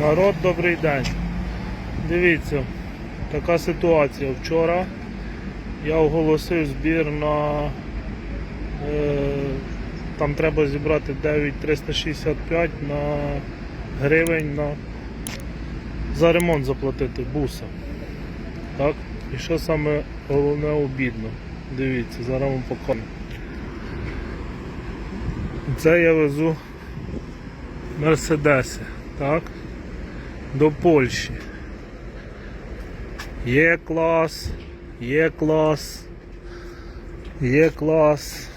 Народ, добрий день. Дивіться, така ситуація. Вчора я оголосив збір на е, там треба зібрати 9,365 на гривень на за ремонт заплатити буса. Так? І що саме головне обідно. Дивіться, зараз вам покажу. Це я везу Мерседеси, так? До Польщі. Є клас, є клас, є клас.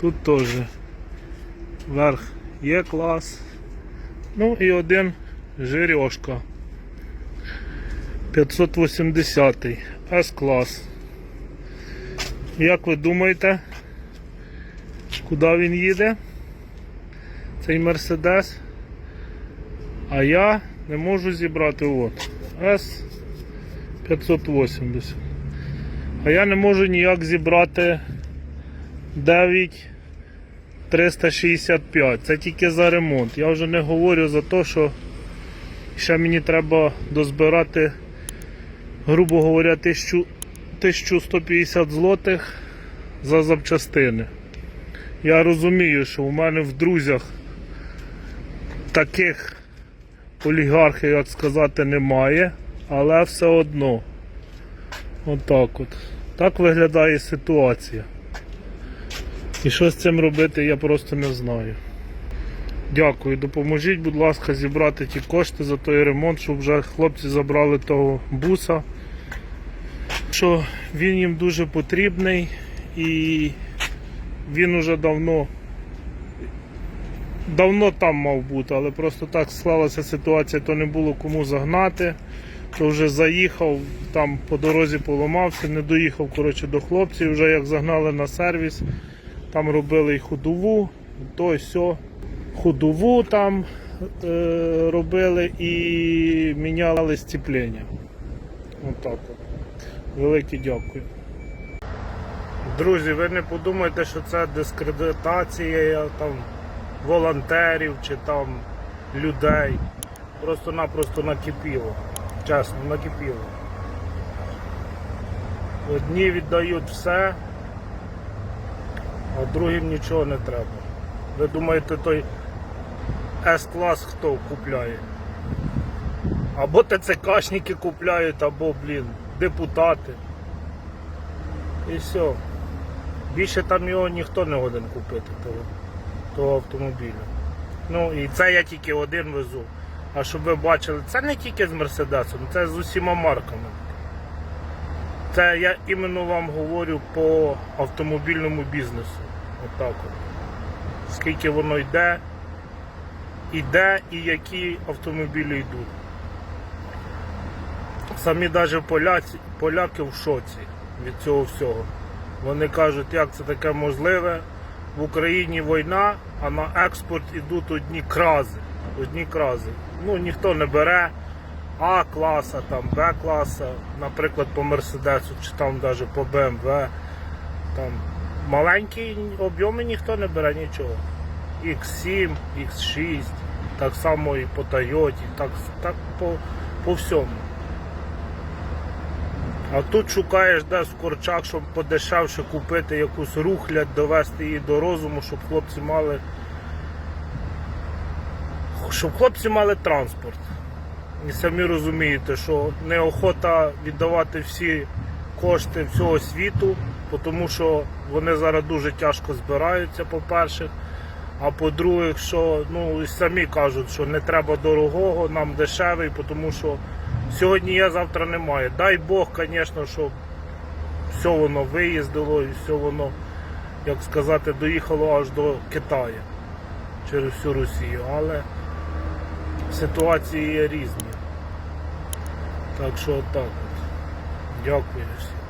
Тут теж верх є клас. Ну і один жирьошка. 580 С-клас. Як ви думаєте, куди він їде? Цей Мерседес. А я не можу зібрати от С 580. А я не можу ніяк зібрати 9 365. Це тільки за ремонт. Я вже не говорю за те, що ще мені треба дозбирати, грубо говоря, 1150 злотих за запчастини. Я розумію, що у мене в друзях таких олігархів, як сказати, немає, але все одно. Отак от. Так виглядає ситуація. І що з цим робити, я просто не знаю. Дякую, допоможіть, будь ласка, зібрати ті кошти за той ремонт, щоб вже хлопці забрали того буса. Що він їм дуже потрібний і він уже давно давно там мав бути, але просто так склалася ситуація, то не було кому загнати. То вже заїхав, там по дорозі поламався, не доїхав коротше, до хлопців, вже як загнали на сервіс, там робили і ходову, то й сьо. Ходову там е, робили і міняли сцеплення. Отак от. Велике дякую. Друзі, ви не подумайте, що це дискредитація там волонтерів чи там людей. Просто-напросто накипіло. Чесно, накипіло. Одні віддають все, а другим нічого не треба. Ви думаєте, той С-клас хто купляє? Або ТЦКшники купляють, або, блін, депутати. І все. Більше там його ніхто не годен купити, того автомобіля. Ну і це я тільки один везу. А щоб ви бачили, це не тільки з Мерседесом, це з усіма марками. Це я іменно вам говорю по автомобільному бізнесу. Отак от. Скільки воно йде, іде і які автомобілі йдуть. Самі навіть поляці, поляки в шоці від цього всього. Вони кажуть, як це таке можливе. В Україні війна, а на експорт ідуть одні крази. Одні крази. Ну ніхто не бере А класа, там Б класа, наприклад, по Мерседесу чи там навіть по БМВ. Там маленькі об'єми ніхто не бере нічого. X7, X6, так само і по Тойоті, так, так по, по всьому. А тут шукаєш десь в щоб подешевше купити якусь рухлядь, довести її до розуму, щоб хлопці мали. Щоб хлопці мали транспорт. І самі розумієте, що неохота віддавати всі кошти всього світу, тому що вони зараз дуже тяжко збираються, по-перше. А по-друге, що ну самі кажуть, що не треба дорогого, нам дешевий, тому що сьогодні є, завтра немає. Дай Бог, звісно, щоб все воно виїздило і все воно, як сказати, доїхало аж до Китаю через всю Росію. Але ситуації є різні. Так що так. от. Дякую всім.